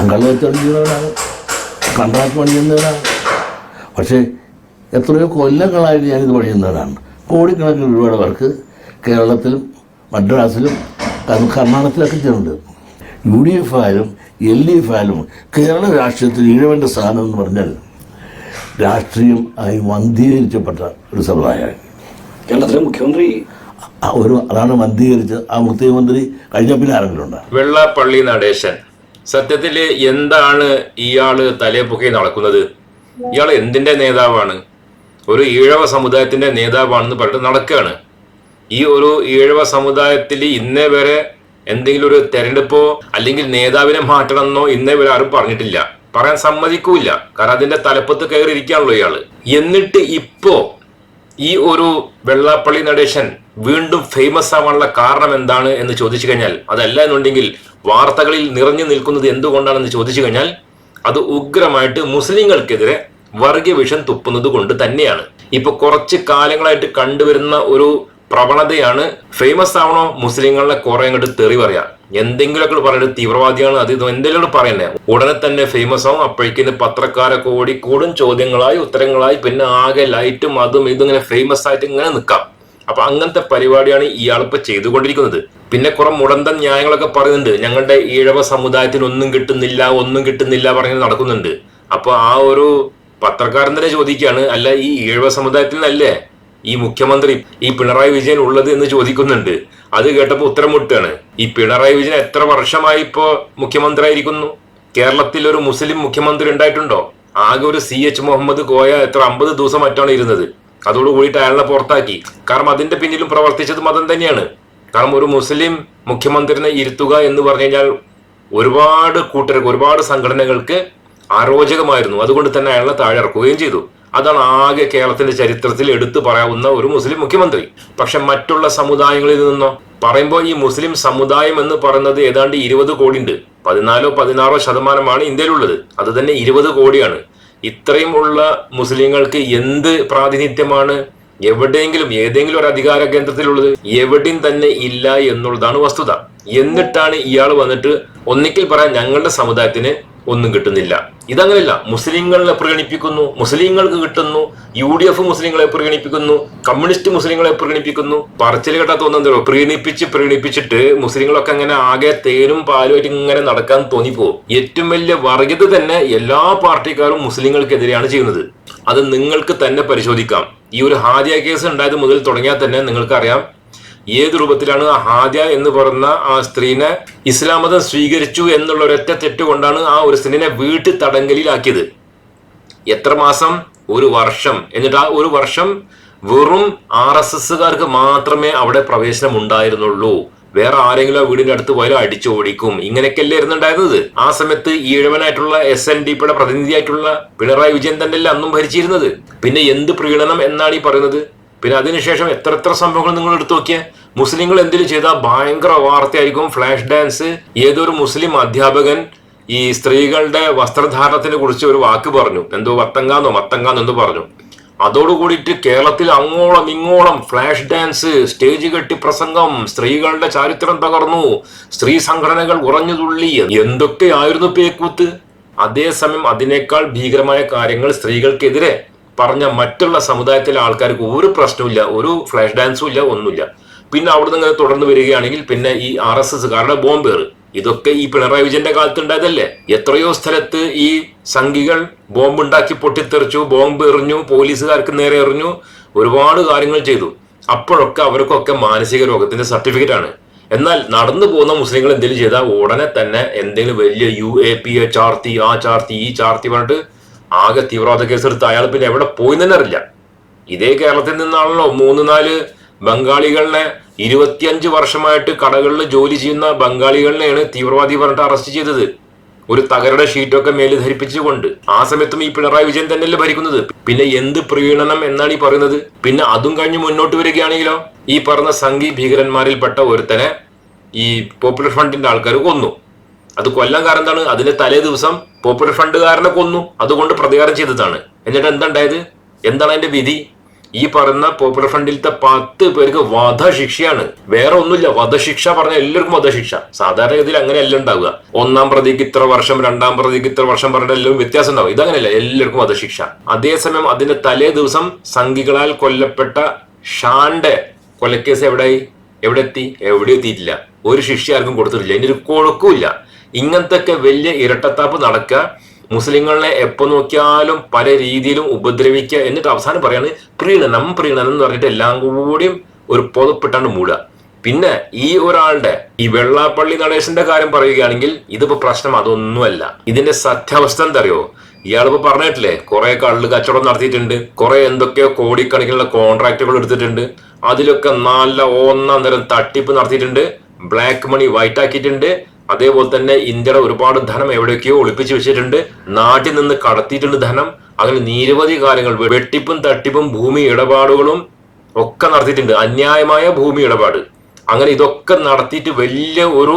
ഞാൻ കള്ളു ചെയ്യുന്നവനാണ് കൺട്രാക്ട് പണിയുന്നവരാണ്. പക്ഷേ എത്രയോ കൊല്ലങ്ങളായിട്ട് ഞാനിത് പണിയുന്നവരാണ്. കോടിക്കണക്കിന് രൂപയുടെ വർക്ക് കേരളത്തിലും മദ്രാസിലും കർ- കർണാടകത്തിലൊക്കെ ചെയ്യുന്നുണ്ട്. യു ഡി എഫ് ആയാലും എൽ ഡി എഫ് ആയാലും കേരള രാഷ്ട്രീയത്തിൽ ഈഴവന്റെ സ്ഥാനം എന്ന് പറഞ്ഞാൽ രാഷ്ട്രീയം ആയി മന്ദീകരിച്ചപ്പെട്ട ഒരു സമുദായമാണ് കേരളത്തിലെ മുഖ്യമന്ത്രി ഒരു അതാണ് മന്ദീകരിച്ചത് ആ മുഖ്യമന്ത്രി കഴിഞ്ഞ പിന്നെ ആരെങ്കിലും ഉണ്ടാകും വെള്ളാപ്പള്ളി നടേശൻ. സത്യത്തിൽ എന്താണ് ഇയാൾ തലേപ്പൊക്കി നടക്കുന്നത്? ഇയാൾ എന്തിന്റെ നേതാവാണ്? ഒരു ഈഴവ സമുദായത്തിന്റെ നേതാവാണെന്ന് പറഞ്ഞിട്ട് നടക്കുകയാണ്. ഈ ഒരു ഈഴവ സമുദായത്തിൽ ഇന്നേ വരെ എന്തെങ്കിലും ഒരു തെരഞ്ഞെടുപ്പോ അല്ലെങ്കിൽ നേതാവിനെ മാറ്റണമെന്നോ ഇന്നേ വരെ ആരും പറഞ്ഞിട്ടില്ല. പറയാൻ സമ്മതിക്കൂല കാരണം അതിന്റെ തലപ്പത്ത് കയറി ഇരിക്കാണല്ലോ ഇയാൾ. എന്നിട്ട് ഇപ്പോ ഈ ഒരു വെള്ളാപ്പള്ളി നടേശൻ വീണ്ടും ഫേമസ് ആവാനുള്ള കാരണം എന്താണ് എന്ന് ചോദിച്ചു കഴിഞ്ഞാൽ അതല്ല എന്നുണ്ടെങ്കിൽ വാർത്തകളിൽ നിറഞ്ഞു നിൽക്കുന്നത് എന്തുകൊണ്ടാണെന്ന് ചോദിച്ചു കഴിഞ്ഞാൽ അത് ഉഗ്രമായിട്ട് മുസ്ലിങ്ങൾക്കെതിരെ വർഗീയ വിഷം തുപ്പുന്നത് കൊണ്ട് തന്നെയാണ്. ഇപ്പൊ കുറച്ച് കാലങ്ങളായിട്ട് കണ്ടുവരുന്ന ഒരു പ്രവണതയാണ് ഫേമസ് ആവണോ മുസ്ലിങ്ങളെ കുറെ അങ്ങോട്ട് തെറി പറയാം. എന്തെങ്കിലുമൊക്കെ പറയുന്നത് തീവ്രവാദിയാണ് അത് ഇത് എന്തെങ്കിലും പറയണ്ടേ? ഉടനെ തന്നെ ഫേമസ് ആവും അപ്പോഴേക്കും പത്രക്കാരൊക്കെ ഓടി കൂടും ചോദ്യങ്ങളായി ഉത്തരങ്ങളായി പിന്നെ ആകെ ലൈറ്റും അതും ഇതും ഇങ്ങനെ ഫേമസ് ആയിട്ട് ഇങ്ങനെ നിൽക്കാം. അപ്പൊ അങ്ങനത്തെ പരിപാടിയാണ് ഇയാളിപ്പോ ചെയ്തുകൊണ്ടിരിക്കുന്നത്. പിന്നെ കുറെ മുടന്തൻ ന്യായങ്ങളൊക്കെ പറയുന്നുണ്ട്. ഞങ്ങളുടെ ഈഴവ സമുദായത്തിന് ഒന്നും കിട്ടുന്നില്ല ഒന്നും കിട്ടുന്നില്ല പറഞ്ഞ് നടക്കുന്നുണ്ട്. അപ്പൊ ആ ഒരു പത്രക്കാരൻ തന്നെ ചോദിക്കുകയാണ് അല്ല ഈ ഈഴവ സമുദായത്തിൽ നിന്നല്ലേ ഈ മുഖ്യമന്ത്രി ഈ പിണറായി വിജയൻ ഉള്ളത് എന്ന് ചോദിക്കുന്നുണ്ട്. അത് കേട്ടപ്പോൾ ഉത്തരം മുട്ടാണ് ഈ പിണറായി വിജയൻ എത്ര വർഷമായി ഇപ്പോ മുഖ്യമന്ത്രി ആയിരിക്കുന്നു കേരളത്തിൽ ഒരു മുസ്ലിം മുഖ്യമന്ത്രി ഉണ്ടായിട്ടുണ്ടോ? ആകെ ഒരു സി എച്ച് മുഹമ്മദ് കോയ എത്ര അമ്പത് ദിവസം മറ്റാണ് ഇരുന്നത്. അതോടുകൂടിയിട്ട് അയാളെ പുറത്താക്കി. കാരണം അതിന്റെ പിന്നിലും പ്രവർത്തിച്ചത് മതം തന്നെയാണ്. കാരണം ഒരു മുസ്ലിം മുഖ്യമന്ത്രിനെ ഇരുത്തുക എന്ന് പറഞ്ഞു കഴിഞ്ഞാൽ ഒരുപാട് കൂട്ടർക്ക് ഒരുപാട് സംഘടനകൾക്ക് അരോചകമായിരുന്നു. അതുകൊണ്ട് തന്നെ അയാളെ താഴെ ഇറക്കുകയും ചെയ്തു. അതാണ് ആകെ കേരളത്തിന്റെ ചരിത്രത്തിൽ എടുത്തു പറയാവുന്ന ഒരു മുസ്ലിം മുഖ്യമന്ത്രി. പക്ഷെ മറ്റുള്ള സമുദായങ്ങളിൽ നിന്നോ? പറയുമ്പോൾ ഈ മുസ്ലിം സമുദായം എന്ന് പറയുന്നത് ഏതാണ്ട് ഇരുപത് കോടി ഉണ്ട് പതിനാലോ പതിനാറോ ശതമാനമാണ് ഇന്ത്യയിലുള്ളത്. അത് തന്നെ ഇരുപത് കോടിയാണ്. ഇത്രയും ഉള്ള മുസ്ലിങ്ങൾക്ക് എന്ത് പ്രാതിനിധ്യമാണ്? എവിടെയെങ്കിലും ഏതെങ്കിലും ഒരു അധികാര കേന്ദ്രത്തിലുള്ളത് എവിടെയും തന്നെ ഇല്ല എന്നുള്ളതാണ് വസ്തുത. എന്നിട്ടാണ് ഇയാൾ വന്നിട്ട് ഒന്നിക്കൽ പറയാൻ ഞങ്ങളുടെ സമുദായത്തിന് ഒന്നും കിട്ടുന്നില്ല. ഇതങ്ങനെയല്ല മുസ്ലിങ്ങളെ പരിഗണിപ്പിക്കുന്നു. മുസ്ലിങ്ങൾക്ക് കിട്ടുന്നു. യു ഡി എഫ് മുസ്ലിങ്ങളെ പരിഗണിപ്പിക്കുന്നു. കമ്മ്യൂണിസ്റ്റ് മുസ്ലിങ്ങളെ പരിഗണിപ്പിക്കുന്നു. പറച്ചിൽ കേട്ടാ തോന്നുന്നതോ പ്രീണിപ്പിച്ച് പ്രീണിപ്പിച്ചിട്ട് മുസ്ലിങ്ങളൊക്കെ അങ്ങനെ ആകെ തേനും പാലുമായിട്ട് ഇങ്ങനെ നടക്കാൻ തോന്നിപ്പോകും ഏറ്റവും വലിയ വർഗീയത തന്നെ എല്ലാ പാർട്ടിക്കാരും മുസ്ലിങ്ങൾക്കെതിരെയാണ് ചെയ്യുന്നത്. അത് നിങ്ങൾക്ക് തന്നെ പരിശോധിക്കാം. ഈ ഒരു ഹാദിയ കേസ് ഉണ്ടായത് മുതൽ തുടങ്ങിയാൽ തന്നെ നിങ്ങൾക്കറിയാം. ഏത് രൂപത്തിലാണ് ആ ഹാദ്യ എന്ന് പറയുന്ന ആ സ്ത്രീനെ ഇസ്ലാം മതം സ്വീകരിച്ചു എന്നുള്ള ഒരൊറ്റ തെറ്റുകൊണ്ടാണ് ആ ഒരു സ്ത്രീനെ വീട്ടു തടങ്കലിലാക്കിയത്. എത്ര മാസം? ഒരു വർഷം. എന്നിട്ട് ആ ഒരു വർഷം വെറും ആർ എസ് എസ്സുകാർക്ക് മാത്രമേ അവിടെ പ്രവേശനം ഉണ്ടായിരുന്നുള്ളൂ വേറെ ആരെങ്കിലും ആ വീടിന്റെ അടുത്ത് പോയാലും അടിച്ചോടിക്കും. ഇങ്ങനെയൊക്കെയല്ലേ ഇരുന്നുണ്ടായിരുന്നത്? ആ സമയത്ത് ഈഴവനായിട്ടുള്ള എസ് എൻ ഡി പിയുടെ പ്രതിനിധിയായിട്ടുള്ള പിണറായി വിജയൻ തന്നെയല്ലേ അന്നും ഭരിച്ചിരുന്നത്? പിന്നെ എന്ത് പ്രീണനം എന്നാണ് ഈ പറയുന്നത്? പിന്നെ അതിനുശേഷം എത്ര എത്ര സംഭവങ്ങൾ നിങ്ങൾ എടുത്തു നോക്കിയാൽ മുസ്ലിങ്ങൾ എന്തിനു ചെയ്താൽ ഭയങ്കര വാർത്തയായിരിക്കും ഫ്ലാഷ് ഡാൻസ് ഏതൊരു മുസ്ലിം അധ്യാപകൻ ഈ സ്ത്രീകളുടെ വസ്ത്രധാരണത്തിനെ കുറിച്ച് ഒരു വാക്ക് പറഞ്ഞു. എന്തോ വത്തങ്കാന്നോ മത്തങ്കാന്നോ എന്തോ പറഞ്ഞു. അതോടുകൂടിയിട്ട് കേരളത്തിൽ അങ്ങോളം ഇങ്ങോളം ഫ്ലാഷ് ഡാൻസ് സ്റ്റേജ് കെട്ടി പ്രസംഗം സ്ത്രീകളുടെ ചാരിത്രം തകർന്നു സ്ത്രീ സംഘടനകൾ ഉറഞ്ഞു തുള്ളി എന്തൊക്കെയായിരുന്നു പേക്കൂത്ത് അതേസമയം അതിനേക്കാൾ ഭീകരമായ കാര്യങ്ങൾ സ്ത്രീകൾക്കെതിരെ പറഞ്ഞ മറ്റുള്ള സമുദായത്തിലെ ആൾക്കാർക്ക് ഒരു പ്രശ്നമില്ല ഒരു ഫ്ലാഷ് ഡാൻസും ഇല്ല ഒന്നുമില്ല. പിന്നെ അവിടുന്ന് ഇങ്ങനെ തുടർന്ന് വരികയാണെങ്കിൽ പിന്നെ ഈ ആർ എസ് എസ്സുകാരുടെ ബോംബേറ് ഇതൊക്കെ ഈ പിണറായി വിജയന്റെ കാലത്ത് ഉണ്ടായതല്ലേ എത്രയോ സ്ഥലത്ത് ഈ സംഘികൾ ബോംബുണ്ടാക്കി പൊട്ടിത്തെറിച്ചു ബോംബ് എറിഞ്ഞു പോലീസുകാർക്ക് നേരെ എറിഞ്ഞു ഒരുപാട് കാര്യങ്ങൾ ചെയ്തു. അപ്പോഴൊക്കെ അവർക്കൊക്കെ മാനസിക രോഗത്തിന്റെ സർട്ടിഫിക്കറ്റ് ആണ്. എന്നാൽ നടന്നു പോകുന്ന മുസ്ലിങ്ങൾ എന്തെങ്കിലും ചെയ്താൽ ഉടനെ തന്നെ എന്തെങ്കിലും വലിയ യു എ പി എ ചാർത്തി ആ ചാർത്തി ഈ ചാർത്തി പറഞ്ഞിട്ട് ആകെ തീവ്രവാദ കേസെടുത്ത് അയാൾ പിന്നെ എവിടെ പോയി തന്നെ അറിയില്ല. ഇതേ കേരളത്തിൽ നിന്നാണല്ലോ മൂന്ന് നാല് ബംഗാളികളിനെ ഇരുപത്തിയഞ്ച് വർഷമായിട്ട് കടകളിൽ ജോലി ചെയ്യുന്ന ബംഗാളികളിനെയാണ് തീവ്രവാദി പറഞ്ഞിട്ട് അറസ്റ്റ് ചെയ്തത്. ഒരു തകരുടെ ഷീറ്റൊക്കെ മേലിൽ ധരിപ്പിച്ചുകൊണ്ട്. ആ സമയത്തും ഈ പിണറായി വിജയൻ തന്നെയല്ലേ ഭരിക്കുന്നത്? പിന്നെ എന്ത് പ്രീണനം എന്നാണ് ഈ പറയുന്നത്? പിന്നെ അതും കഴിഞ്ഞ് മുന്നോട്ട് വരികയാണെങ്കിലോ? ഈ പറഞ്ഞ സംഘി ഭീകരന്മാരിൽപ്പെട്ട ഒരുത്തനെ ഈ പോപ്പുലർ ഫ്രണ്ടിന്റെ ആൾക്കാർ കൊന്നു. അത് കൊല്ലാൻ കാരണം എന്താണ്? അതിന്റെ തലേ ദിവസം പോപ്പുലർ ഫണ്ടുകാരനെ കൊന്നു. അതുകൊണ്ട് പ്രതികാരം ചെയ്തതാണ്. എന്നിട്ട് എന്തുണ്ടായത്? എന്താണ് അതിന്റെ വിധി? ഈ പറയുന്ന പോപ്പുലർ ഫ്രണ്ടിലത്തെ പത്ത് പേർക്ക് വധശിക്ഷയാണ്. വേറെ ഒന്നുമില്ല. വധശിക്ഷ പറഞ്ഞ എല്ലാവർക്കും വധശിക്ഷ. സാധാരണ സാധാരണഗതിയിൽ അങ്ങനെയല്ല ഉണ്ടാവുക. ഒന്നാം പ്രതിക്ക് ഇത്ര വർഷം രണ്ടാം പ്രതിക്ക് ഇത്ര വർഷം പറഞ്ഞിട്ട് എല്ലാം വ്യത്യാസം ഉണ്ടാവും. ഇതങ്ങനെയല്ല. എല്ലാവർക്കും വധശിക്ഷ. അതേസമയം അതിന്റെ തലേ ദിവസം സംഘികളാൽ കൊല്ലപ്പെട്ട ഷാന്റെ കൊലക്കേസ് എവിടെയായി എവിടെ എത്തി എവിടെ എത്തിയിട്ടില്ല. ഒരു ശിക്ഷ ആർക്കും കൊടുത്തിട്ടില്ല. ഇതിന് ഒരു കൊടുക്കൂല ഇങ്ങനത്തെ ഒക്കെ വലിയ ഇരട്ടത്താപ്പ് നടക്കുക. മുസ്ലിങ്ങളെ എപ്പോ നോക്കിയാലും പല രീതിയിലും ഉപദ്രവിക്കുക എന്നിട്ട് അവസാനം പറയാണ് പ്രീണനം പ്രീണനം എന്ന് പറഞ്ഞിട്ട് എല്ലാം കൂടിയും ഒരു പുതപ്പിട്ടാണ്ട് മൂടുക. പിന്നെ ഈ ഒരാളുടെ ഈ വെള്ളാപ്പള്ളി നടേശന്റെ കാര്യം പറയുകയാണെങ്കിൽ ഇതിപ്പോ പ്രശ്നം അതൊന്നുമല്ല. ഇതിന്റെ സത്യാവസ്ഥ എന്തറിയോ? ഇയാളിപ്പോ പറഞ്ഞിട്ടില്ലേ കുറെ കള്ള് കച്ചവടം നടത്തിയിട്ടുണ്ട് കുറെ എന്തൊക്കെയോ കോടിക്കണക്കിനുള്ള കോൺട്രാക്റ്റുകൾ എടുത്തിട്ടുണ്ട് അതിലൊക്കെ നല്ല ഒന്നാം തരം തട്ടിപ്പ് നടത്തിയിട്ടുണ്ട് ബ്ലാക്ക് മണി വൈറ്റ് ആക്കിയിട്ടുണ്ട് അതേപോലെ തന്നെ ഇന്ത്യയുടെ ഒരുപാട് ധനം എവിടെയൊക്കെയോ ഒളിപ്പിച്ചു വെച്ചിട്ടുണ്ട്. നാട്ടിൽ നിന്ന് കടത്തിയിട്ടുണ്ട് ധനം. അങ്ങനെ നിരവധി കാര്യങ്ങൾ വെട്ടിപ്പും തട്ടിപ്പും ഭൂമി ഇടപാടുകളും ഒക്കെ നടത്തിയിട്ടുണ്ട്. അന്യായമായ ഭൂമി ഇടപാട്. അങ്ങനെ ഇതൊക്കെ നടത്തിയിട്ട് വലിയ ഒരു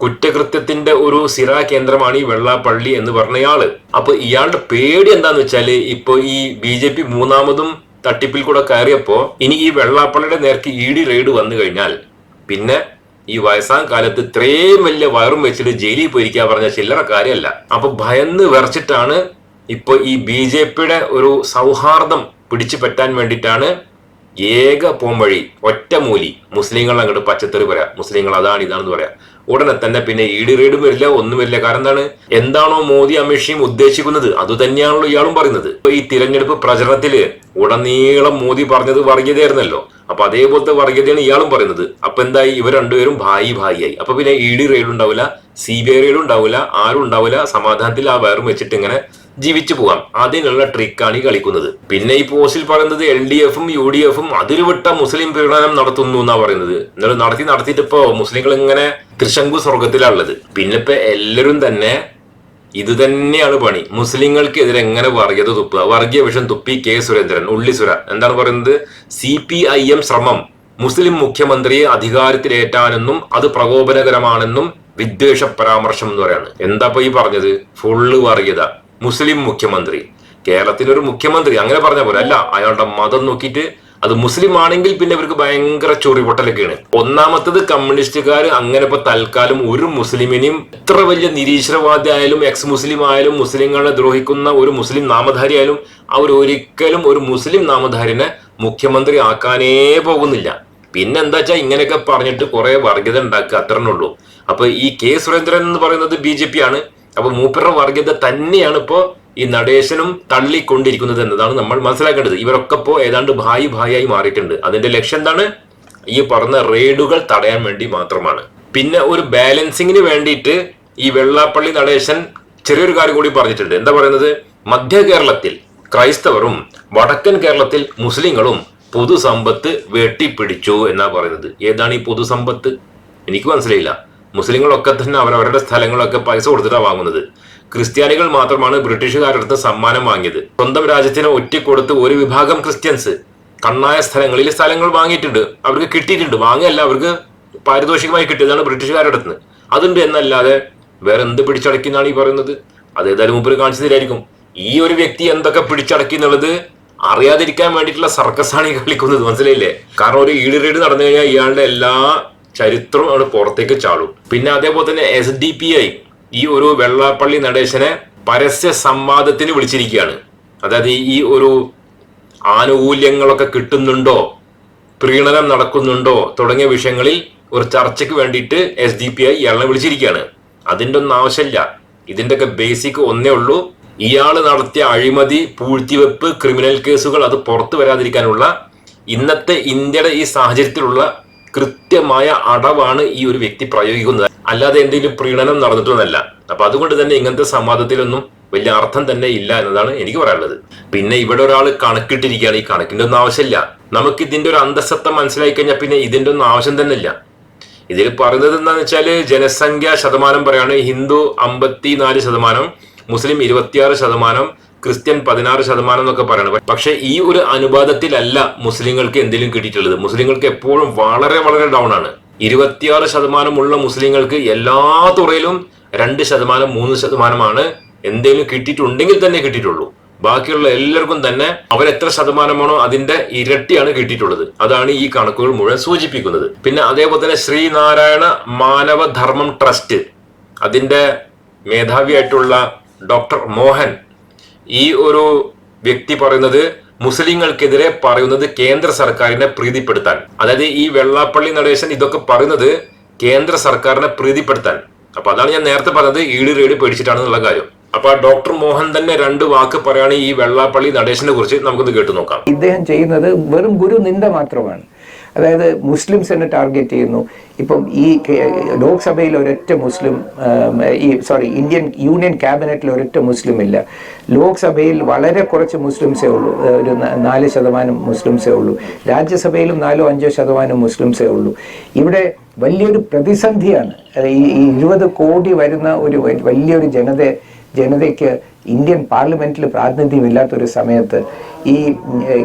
കുറ്റകൃത്യത്തിന്റെ ഒരു സിറാ കേന്ദ്രമാണ് ഈ വെള്ളാപ്പള്ളി എന്ന് പറഞ്ഞയാൾ. അപ്പൊ ഇയാളുടെ പേടി എന്താന്ന് വെച്ചാൽ ഇപ്പൊ ഈ ബി ജെ പി മൂന്നാമതും തട്ടിപ്പിൽ കൂടെ കയറിയപ്പോ ഇനി ഈ വെള്ളാപ്പള്ളിയുടെ നേർക്ക് ഇ ഡി റെയ്ഡ് വന്നു കഴിഞ്ഞാൽ പിന്നെ ഈ വയസ്സാം കാലത്ത് ഇത്രയും വലിയ വയറും വെച്ചിട്ട് ജയിലിൽ പോയിരിക്കുക പറഞ്ഞ ചില്ലറ കാര്യമല്ല. അപ്പൊ ഭയന്ന് വിറച്ചിട്ടാണ് ഇപ്പൊ ഈ ബി ജെ പിയുടെ ഒരു സൗഹാർദ്ദം പിടിച്ചു പറ്റാൻ വേണ്ടിയിട്ടാണ് ഏക പോംവഴി ഒറ്റമൂലി. മുസ്ലിങ്ങൾ അങ്ങോട്ട് പച്ചത്തെറി പറയാം. മുസ്ലിങ്ങൾ അതാണ് ഇതാണെന്ന് പറയാം. ഉടനെ തന്നെ പിന്നെ ഈടി റെയ്ഡും വരില്ല ഒന്നും വരില്ല. കാരണം എന്താണ്? എന്താണോ മോദി അമിത്ഷയും ഉദ്ദേശിക്കുന്നത് അത് തന്നെയാണല്ലോ ഇയാളും പറയുന്നത്. ഇപ്പൊ ഈ തിരഞ്ഞെടുപ്പ് പ്രചരണത്തിൽ ഉടനീളം മോദി പറഞ്ഞത് വർഗീയതയായിരുന്നല്ലോ. അപ്പൊ അതേപോലത്തെ വർഗീയതയാണ് ഇയാളും പറയുന്നത്. അപ്പൊ എന്തായി? ഇവർ രണ്ടുപേരും ഭായി ഭായിയായി. അപ്പൊ പിന്നെ ഇ ഡി റെയ്ഡ് ഉണ്ടാവില്ല സി ബി ഐ റെയ്ഡ് ഉണ്ടാവില്ല ആരും ഉണ്ടാവില്ല. സമാധാനത്തിൽ ആ വയറും വെച്ചിട്ട് ഇങ്ങനെ ജീവിച്ചു പോകാം. അതിനുള്ള ട്രിക്കാണ് ഈ കളിക്കുന്നത്. പിന്നെ ഈ പോസ്റ്റിൽ പറയുന്നത് എൽ ഡി എഫും യു ഡി എഫും അതിരുവിട്ട മുസ്ലിം പീഡനം നടത്തുന്നു എന്നാ പറയുന്നത്. എന്നാലും നടത്തി നടത്തിയിട്ട് ഇപ്പോ മുസ്ലിങ്ങൾ ഇങ്ങനെ ത്രിശങ്കു സ്വർഗത്തിലാണുള്ളത് പിന്നെ ഇപ്പൊ എല്ലാവരും തന്നെ ഇത് തന്നെയാണ് പണി. മുസ്ലിങ്ങൾക്കെതിരെ എങ്ങനെ വർഗീയത തുപ്പുക? വർഗീയ വിഷം തുപ്പി കെ സുരേന്ദ്രൻ ഉള്ളിസുര എന്താണ് പറയുന്നത്? സി പി ഐ എം ശ്രമം. മുസ്ലിം മുഖ്യമന്ത്രിയെ അധികാരത്തിലേറ്റാനെന്നും അത് പ്രകോപനകരമാണെന്നും വിദ്വേഷ പരാമർശം എന്ന് പറയാണ്. എന്താ ഈ പറഞ്ഞത്? ഫുള്ള് വർഗീയത. മുസ്ലിം മുഖ്യമന്ത്രി. കേരളത്തിലെ ഒരു മുഖ്യമന്ത്രി അങ്ങനെ പറഞ്ഞ പോലെ അല്ല അയാളുടെ മതം നോക്കിയിട്ട് അത് മുസ്ലിം ആണെങ്കിൽ പിന്നെ ഇവർക്ക് ഭയങ്കര ചൊറിപൊട്ടലൊക്കെയാണ് ഒന്നാമത്തത് കമ്മ്യൂണിസ്റ്റുകാർ അങ്ങനെ ഇപ്പൊ തൽക്കാലം ഒരു മുസ്ലിമിനെയും എത്ര വലിയ നിരീശ്വരവാദി ആയാലും എക്സ് മുസ്ലിം ആയാലും മുസ്ലിങ്ങളെ ദ്രോഹിക്കുന്ന ഒരു മുസ്ലിം നാമധാരി ആയാലും അവർ ഒരിക്കലും ഒരു മുസ്ലിം നാമധാരിനെ മുഖ്യമന്ത്രി ആക്കാനേ പോകുന്നില്ല. പിന്നെ എന്താ വെച്ചാൽ ഇങ്ങനെയൊക്കെ പറഞ്ഞിട്ട് കുറെ വർഗത ഉണ്ടാക്കുക അത്രേ ഉള്ളൂ. അപ്പൊ ഈ കെ സുരേന്ദ്രൻ എന്ന് പറയുന്നത് ബി ആണ്. അപ്പൊ മൂപ്പരുടെ വർഗീയത തന്നെയാണ് ഇപ്പോ ഈ നടേശനും തള്ളിക്കൊണ്ടിരിക്കുന്നത് എന്നതാണ് നമ്മൾ മനസ്സിലാക്കേണ്ടത്. ഇവരൊക്കെ ഇപ്പോ ഏതാണ്ട് ഭായി ഭായിയായി മാറിയിട്ടുണ്ട്. അതിന്റെ ലക്ഷ്യം എന്താണ്? ഈ പറഞ്ഞ റെയ്ഡുകൾ തടയാൻ വേണ്ടി മാത്രമാണ്. പിന്നെ ഒരു ബാലൻസിങ്ങിന് വേണ്ടിയിട്ട് ഈ വെള്ളാപ്പള്ളി നടേശൻ ചെറിയൊരു കാര്യം കൂടി പറഞ്ഞിട്ടുണ്ട്. എന്താ പറയുന്നത്? മധ്യ കേരളത്തിൽ ക്രൈസ്തവരും വടക്കൻ കേരളത്തിൽ മുസ്ലിങ്ങളും പൊതുസമ്പത്ത് വെട്ടിപ്പിടിച്ചു എന്നാ പറയുന്നത്. ഏതാണ് ഈ പൊതുസമ്പത്ത്? എനിക്ക് മനസ്സിലായില്ല. മുസ്ലിങ്ങളൊക്കെ തന്നെ അവരവരുടെ സ്ഥലങ്ങളൊക്കെ പൈസ കൊടുത്തിട്ടാണ് വാങ്ങുന്നത്. ക്രിസ്ത്യാനികൾ മാത്രമാണ് ബ്രിട്ടീഷുകാരുടെ അടുത്ത് സമ്മാനം വാങ്ങിയത്. സ്വന്തം രാജ്യത്തിന് ഒറ്റിക്കൊടുത്ത് ഒരു വിഭാഗം ക്രിസ്ത്യൻസ് കണ്ണായ സ്ഥലങ്ങളിൽ സ്ഥലങ്ങൾ വാങ്ങിയിട്ടുണ്ട്. അവർക്ക് കിട്ടിയിട്ടുണ്ട്. വാങ്ങിയല്ല അവർക്ക് പാരിതോഷികമായി കിട്ടിയതാണ് ബ്രിട്ടീഷുകാരുടെ അടുത്ത് അതുണ്ട് എന്നല്ലാതെ വേറെ എന്ത് പിടിച്ചടക്കിന്നാണ് ഈ പറയുന്നത്? അത് ഏതായാലും മുമ്പിൽ കാണിച്ചു തരായിരിക്കും ഈ ഒരു വ്യക്തി എന്തൊക്കെ പിടിച്ചടക്കി എന്നുള്ളത് അറിയാതിരിക്കാൻ വേണ്ടിയിട്ടുള്ള സർക്കസാണ് ഈ കളിക്കുന്നത്. മനസ്സിലായില്ലേ? കാരണം ഒരു ഈട് നടന്നു കഴിഞ്ഞാൽ ഇയാളുടെ എല്ലാ ചരിത്രവും അവിടെ പുറത്തേക്ക് ചാടും. പിന്നെ അതേപോലെ തന്നെ എസ് ഡി പി ഐ ഈ ഒരു വെള്ളാപ്പള്ളി നടേശനെ പരസ്യ സംവാദത്തിന് വിളിച്ചിരിക്കുകയാണ്. അതായത് ഈ ഒരു ആനുകൂല്യങ്ങളൊക്കെ കിട്ടുന്നുണ്ടോ? പ്രീണനം നടക്കുന്നുണ്ടോ? തുടങ്ങിയ വിഷയങ്ങളിൽ ഒരു ചർച്ചയ്ക്ക് വേണ്ടിയിട്ട് എസ് ഡി പി ഐ ഇയാളെ വിളിച്ചിരിക്കുകയാണ്. അതിന്റെ ഒന്നും ആവശ്യമില്ല. ഇതിന്റെയൊക്കെ ബേസിക് ഒന്നേ ഉള്ളൂ. ഇയാൾ നടത്തിയ അഴിമതി പൂഴ്ത്തിവെപ്പ് ക്രിമിനൽ കേസുകൾ അത് പുറത്തു വരാതിരിക്കാനുള്ള ഇന്നത്തെ ഇന്ത്യയുടെ ഈ സാഹചര്യത്തിലുള്ള കൃത്യമായ അടവാണ് ഈ ഒരു വ്യക്തി പ്രയോഗിക്കുന്നത്. അല്ലാതെ എന്തെങ്കിലും പ്രീണനം നടന്നിട്ടൊന്നല്ല. അപ്പൊ അതുകൊണ്ട് തന്നെ ഇങ്ങനത്തെ സംവാദത്തിലൊന്നും വലിയ അർത്ഥം തന്നെ ഇല്ല എന്നതാണ് എനിക്ക് പറയാനുള്ളത്. പിന്നെ ഇവിടെ ഒരാൾ കണക്കിട്ടിരിക്കുകയാണ്. ഈ കണക്കിന്റെ ഒന്നും ആവശ്യമില്ല. നമുക്ക് ഇതിന്റെ ഒരു അന്തസത്ത മനസ്സിലാക്കി കഴിഞ്ഞാൽ പിന്നെ ഇതിന്റെ ഒന്നും ആവശ്യം തന്നെ ഇല്ല. ഇതിൽ പറയുന്നത് എന്താണെന്ന് വെച്ചാൽ ജനസംഖ്യ ശതമാനം പറയുകയാണ് ഹിന്ദു അമ്പത്തിനാല് ശതമാനം മുസ്ലിം ഇരുപത്തിയാറ് ശതമാനം ക്രിസ്ത്യൻ പതിനാറ് ശതമാനം എന്നൊക്കെ പറയുന്നത് പക്ഷേ ഈ ഒരു അനുപാതത്തിലല്ല മുസ്ലിങ്ങൾക്ക് എന്തെങ്കിലും കിട്ടിയിട്ടുള്ളത്. മുസ്ലിങ്ങൾക്ക് എപ്പോഴും വളരെ വളരെ ഡൗൺ ആണ് ഇരുപത്തിയാറ് ശതമാനമുള്ള മുസ്ലിങ്ങൾക്ക് എല്ലാ തുറയിലും രണ്ട് ശതമാനം മൂന്ന് ശതമാനമാണ് എന്തെങ്കിലും കിട്ടിയിട്ടുണ്ടെങ്കിൽ തന്നെ കിട്ടിയിട്ടുള്ളൂ. ബാക്കിയുള്ള എല്ലാവർക്കും തന്നെ അവരെത്ര ശതമാനമാണോ അതിന്റെ ഇരട്ടിയാണ് കിട്ടിയിട്ടുള്ളത്. അതാണ് ഈ കണക്കുകൾ മുഴുവൻ സൂചിപ്പിക്കുന്നത്. പിന്നെ അതേപോലെ തന്നെ ശ്രീനാരായണ മാനവധർമ്മം ട്രസ്റ്റ്. അതിന്റെ മേധാവിയായിട്ടുള്ള ഡോക്ടർ മോഹൻ ഈ ഒരു വ്യക്തി പറയുന്നത് മുസ്ലിങ്ങൾക്കെതിരെ പറയുന്നത് കേന്ദ്ര സർക്കാരിനെ പ്രീതിപ്പെടുത്താൻ. അതായത് ഈ വെള്ളാപ്പള്ളി നടേശൻ ഇതൊക്കെ പറയുന്നത് കേന്ദ്ര സർക്കാരിനെ പ്രീതിപ്പെടുത്താൻ. അപ്പൊ അതാണ് ഞാൻ നേരത്തെ പറഞ്ഞത് ഈട് റേഡ് പേടിച്ചിട്ടാണെന്നുള്ള കാര്യം. അപ്പൊ ഡോക്ടർ മോഹൻ തന്നെ രണ്ട് വാക്ക് പറയുകയാണെങ്കിൽ ഈ വെള്ളാപ്പള്ളി നടേശനെ കുറിച്ച് നമുക്കൊന്ന് കേട്ടു നോക്കാം. ഇദ്ദേഹം ചെയ്യുന്നത് വെറും ഗുരു നിന്ദ മാത്രമാണ്. അതായത് മുസ്ലിംസിനെ ടാർഗറ്റ് ചെയ്യുന്നു. ഇപ്പം ഈ ലോക്സഭയിൽ ഒരൊറ്റ മുസ്ലിം ഈ സോറി ഇന്ത്യൻ യൂണിയൻ ക്യാബിനറ്റിൽ ഒരൊറ്റ മുസ്ലിം ഇല്ല ലോക്സഭയിൽ വളരെ കുറച്ച് മുസ്ലിംസേ ഉള്ളൂ. ഒരു നാല് ശതമാനം മുസ്ലിംസേ ഉള്ളൂ. രാജ്യസഭയിലും നാലോ അഞ്ചോ ശതമാനം മുസ്ലിംസേ ഉള്ളൂ. ഇവിടെ വലിയൊരു പ്രതിസന്ധിയാണ്. ഈ ഇരുപത് കോടി വരുന്ന ഒരു വലിയൊരു ജനത ജനതയ്ക്ക് ഇന്ത്യൻ പാർലമെന്റിൽ പ്രാതിനിധ്യമില്ലാത്തൊരു സമയത്ത് ഈ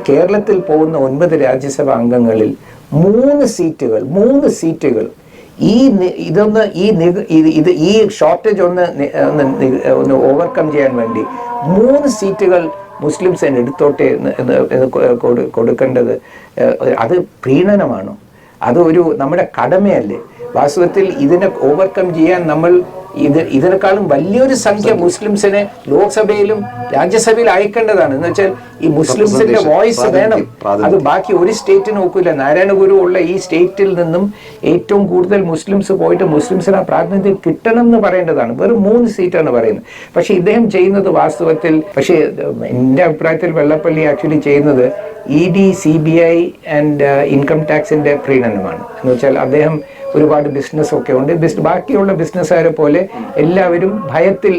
കേരളത്തിൽ പോകുന്ന ഒൻപത് രാജ്യസഭാ അംഗങ്ങളിൽ മൂന്ന് സീറ്റുകൾ മൂന്ന് സീറ്റുകൾ ഈ ഇതൊന്ന് ഈ ഇത് ഈ ഷോർട്ടേജ് ഒന്ന് ഒന്ന് ഓവർകം ചെയ്യാൻ വേണ്ടി മൂന്ന് സീറ്റുകൾ മുസ്ലിംസിന് എടുത്തോട്ടെ എന്ന് കൊടുക്കേണ്ടത് അത് പ്രീണനമാണോ? അത് ഒരു നമ്മുടെ കടമയല്ലേ? വാസ്തവത്തിൽ ഇതിനെ ഓവർകം ചെയ്യാൻ നമ്മൾ ഇത് ഇതിനേക്കാളും വലിയൊരു സംഖ്യ മുസ്ലിംസിനെ ലോക്സഭയിലും രാജ്യസഭയിൽ അയക്കേണ്ടതാണ്. എന്ന് വെച്ചാൽ ഈ മുസ്ലിംസിന്റെ വോയിസ് വേണം. അത് ബാക്കി ഒരു സ്റ്റേറ്റ് നോക്കൂല നാരായണഗുരു ഉള്ള ഈ സ്റ്റേറ്റിൽ നിന്നും ഏറ്റവും കൂടുതൽ മുസ്ലിംസ് പോയിട്ട് മുസ്ലിംസിന് ആ പ്രാതിനിധ്യം കിട്ടണം എന്ന് പറയേണ്ടതാണ്. വെറും മൂന്ന് സീറ്റാണ് പറയുന്നത്. പക്ഷെ ഇദ്ദേഹം ചെയ്യുന്നത് വാസ്തവത്തിൽ പക്ഷേ എന്റെ അഭിപ്രായത്തിൽ വെള്ളപ്പള്ളി ആക്ച്വലി ചെയ്യുന്നത് E D C B I and income ടാക്സിന്റെ പ്രീണനമാണ്. എന്ന് വെച്ചാൽ അദ്ദേഹം ഒരുപാട് ബിസിനസ് ഒക്കെ ഉണ്ട്. ബാക്കിയുള്ള ബിസിനസ്സുകാരെ പോലെ എല്ലാവരും ഭയത്തിൽ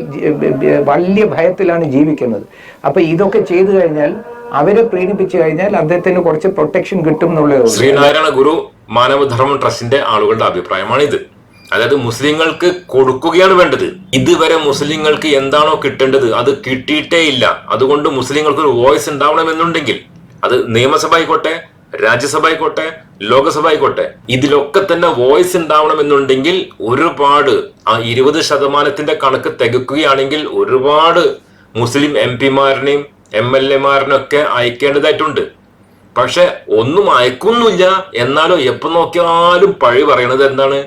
വലിയ ഭയത്തിലാണ് ജീവിക്കുന്നത്. അപ്പൊ ഇതൊക്കെ ചെയ്തു കഴിഞ്ഞാൽ അവരെ പ്രീണിപ്പിച്ചു കഴിഞ്ഞാൽ അദ്ദേഹത്തിന് കുറച്ച് പ്രൊട്ടക്ഷൻ കിട്ടും എന്നുള്ളത് ശ്രീനാരായണ ഗുരു മാനവധർമ്മ ട്രസ്റ്റിന്റെ ആളുകളുടെ അഭിപ്രായമാണ് ഇത്. അതായത് മുസ്ലിങ്ങൾക്ക് കൊടുക്കുകയാണ് വേണ്ടത്. ഇതുവരെ മുസ്ലിങ്ങൾക്ക് എന്താണോ കിട്ടേണ്ടത് അത് കിട്ടിയിട്ടേ ഇല്ല. അതുകൊണ്ട് മുസ്ലിങ്ങൾക്ക് ഒരു വോയിസ് ഉണ്ടാവണമെന്നുണ്ടെങ്കിൽ അത് നിയമസഭ ആയിക്കോട്ടെ രാജ്യസഭ ആയിക്കോട്ടെ ലോകസഭ ആയിക്കോട്ടെ ഇതിലൊക്കെ തന്നെ വോയിസ് ഉണ്ടാവണമെന്നുണ്ടെങ്കിൽ ഒരുപാട് ആ ഇരുപത് ശതമാനത്തിന്റെ കണക്ക് തികക്കുകയാണെങ്കിൽ ഒരുപാട് മുസ്ലിം എം പിമാരനെയും എം എൽ എമാരനൊക്കെ അയക്കേണ്ടതായിട്ടുണ്ട്. പക്ഷെ ഒന്നും അയക്കുന്നില്ല. എന്നാലോ എപ്പോ നോക്കിയാലും പഴി പറയണത് എന്താണ്?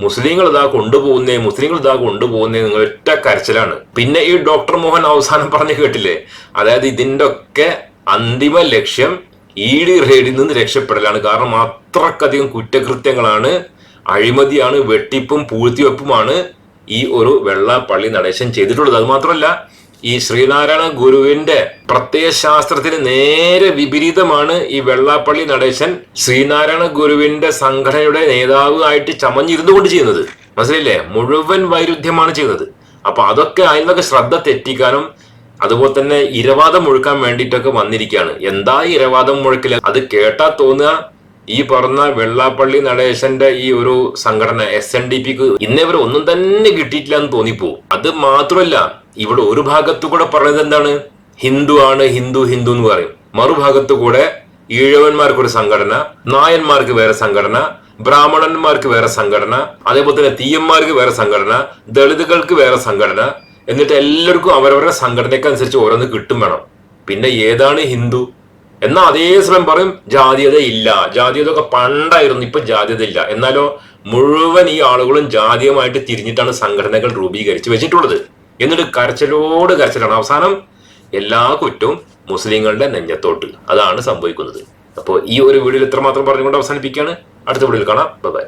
മുസ്ലിങ്ങൾ ഇതാ കൊണ്ടുപോകുന്നേ മുസ്ലിങ്ങൾ ഇതാ കൊണ്ടുപോകുന്നേ നിങ്ങൾ ഒറ്റ കരച്ചിലാണ്. പിന്നെ ഈ ഡോക്ടർ മോഹൻ അവസാനം പറഞ്ഞു കേട്ടില്ലേ? അതായത് ഇതിന്റെ ഒക്കെ അന്തിമ ലക്ഷ്യം ഇ ഡി റെയ്ഡിൽ നിന്ന് രക്ഷപ്പെടലാണ്. കാരണം അത്രക്കധികം കുറ്റകൃത്യങ്ങളാണ് അഴിമതിയാണ് വെട്ടിപ്പും പൂഴ്ത്തിവെപ്പുമാണ് ഈ ഒരു വെള്ളാപ്പള്ളി നടേശൻ ചെയ്തിട്ടുള്ളത്. അതുമാത്രമല്ല ഈ ശ്രീനാരായണ ഗുരുവിന്റെ പ്രത്യയശാസ്ത്രത്തിന് നേരെ വിപരീതമാണ് ഈ വെള്ളാപ്പള്ളി നടേശൻ ശ്രീനാരായണ ഗുരുവിന്റെ സംഘടനയുടെ നേതാവ് ആയിട്ട് ചമഞ്ഞിരുന്നു കൊണ്ട് ചെയ്യുന്നത്. മനസ്സിലില്ലേ മുഴുവൻ വൈരുദ്ധ്യമാണ് ചെയ്യുന്നത്. അപ്പൊ അതൊക്കെ അതിൽ നിന്നൊക്കെ ശ്രദ്ധ തെറ്റിക്കാനും അതുപോലെ തന്നെ ഇരവാദം മുഴുക്കാൻ വേണ്ടിയിട്ടൊക്കെ വന്നിരിക്കുകയാണ്. എന്താ ഇരവാദം മുഴക്കില്ല അത് കേട്ടാ തോന്നുക ഈ പറഞ്ഞ വെള്ളാപ്പള്ളി നടേശന്റെ ഈ ഒരു സംഘടന എസ് എൻ ഡി പിക്ക് ഇന്നേ വരെ ഒന്നും തന്നെ കിട്ടിയിട്ടില്ല എന്ന് തോന്നിപ്പോവും അത് മാത്രമല്ല ഇവിടെ ഒരു ഭാഗത്തു കൂടെ പറഞ്ഞത് എന്താണ്? ഹിന്ദു ആണ് ഹിന്ദു ഹിന്ദു എന്ന് പറയും. മറുഭാഗത്തു കൂടെ ഈഴവന്മാർക്ക് ഒരു സംഘടന നായന്മാർക്ക് വേറെ സംഘടന ബ്രാഹ്മണന്മാർക്ക് വേറെ സംഘടന അതേപോലെ തന്നെ തീയന്മാർക്ക് വേറെ സംഘടന ദളിതുകൾക്ക് വേറെ സംഘടന എന്നിട്ട് എല്ലാവർക്കും അവരവരുടെ സംഘടനയ്ക്ക് അനുസരിച്ച് ഓരോന്ന് കിട്ടും വേണം. പിന്നെ ഏതാണ് ഹിന്ദു? എന്നാൽ അതേ സമയം പറയും ജാതീയത ഇല്ല. ജാതീയത ഒക്കെ പണ്ടായിരുന്നു ഇപ്പൊ ജാതീയത ഇല്ല. എന്നാലോ മുഴുവൻ ഈ ആളുകളും ജാതീയമായിട്ട് തിരിഞ്ഞിട്ടാണ് സംഘടനകൾ രൂപീകരിച്ച് വെച്ചിട്ടുള്ളത്. എന്നിട്ട് കരച്ചിലോട് കരച്ചിലാണ്. അവസാനം എല്ലാ കുറ്റവും മുസ്ലിങ്ങളുടെ നെഞ്ഞത്തോട്ട്. അതാണ് സംഭവിക്കുന്നത്. അപ്പോൾ ഈ ഒരു വീഡിയോയിൽ ഇത്രമാത്രം പറഞ്ഞുകൊണ്ട് അവസാനിപ്പിക്കുകയാണ്. അടുത്ത വീഡിയോയിൽ കാണാം. ബൈ